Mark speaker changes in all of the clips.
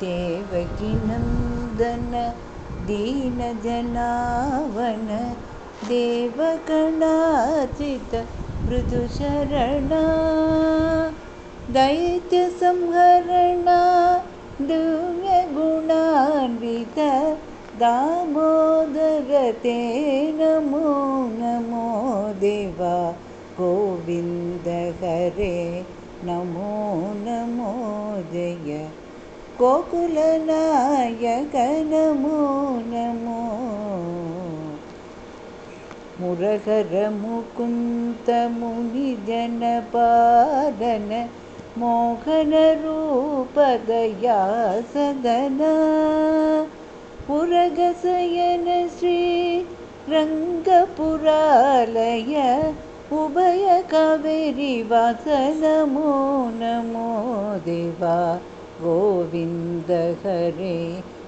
Speaker 1: ദേവകിനന്ദന ദീനജനാവന ദേവഗണാചിത മൃദുശരണ ദൈത്യസംഹരണ ദുര്യഗുണാൻവിത ദാമോദര നമോ നമോ ദേവ ഗോവിന്ദ ഹരേ നമോ നമോ ജയ. गोकुलनायक नमो नमो मुरहर मुकुन्द मुनिजनपादन मोहनरूपदया सदना पुरगसयन श्री रङ्गपुरालय उभय कावेरिवास नमो नमो देवा गोविन्द हरे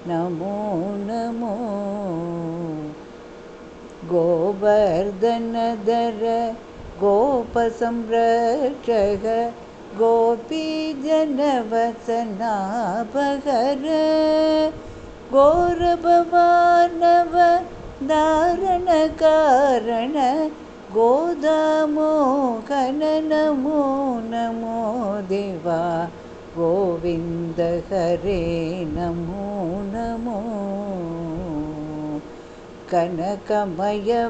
Speaker 1: नमो नमो। गोवर्धनधर गोपसंरक्षक गोपीजनवसनापहर घोरभवानव धारणकारण गोदामोहन नमो नमो देवा गोविन्द हरे नमो नमो कनकमयवसन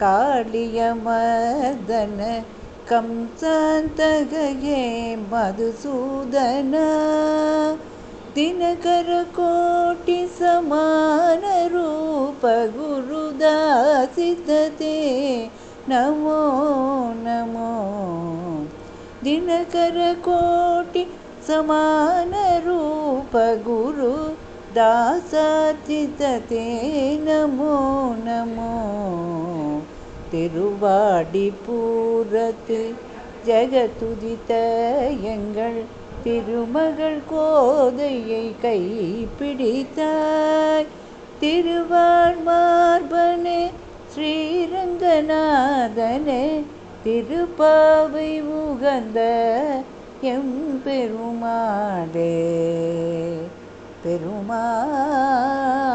Speaker 1: कालियमदन कंसान्तगये मधुसूदन दिनकरकोटिसमानरूप गुरुदासितते नमो नमो दिनकरकोटि समानरूप गुरु दासार्जितते नमो नमो திருவாடிப்பூரத்து ஜெகதுதித்த எங்கள் திருமகள் கோதையை கைப்பிடித்தாய் திருவாழ்மார்பனே ஸ்ரீரங்கநாதனே திருப்பாவை உகந்த எம் பெருமாளே பெருமாளே.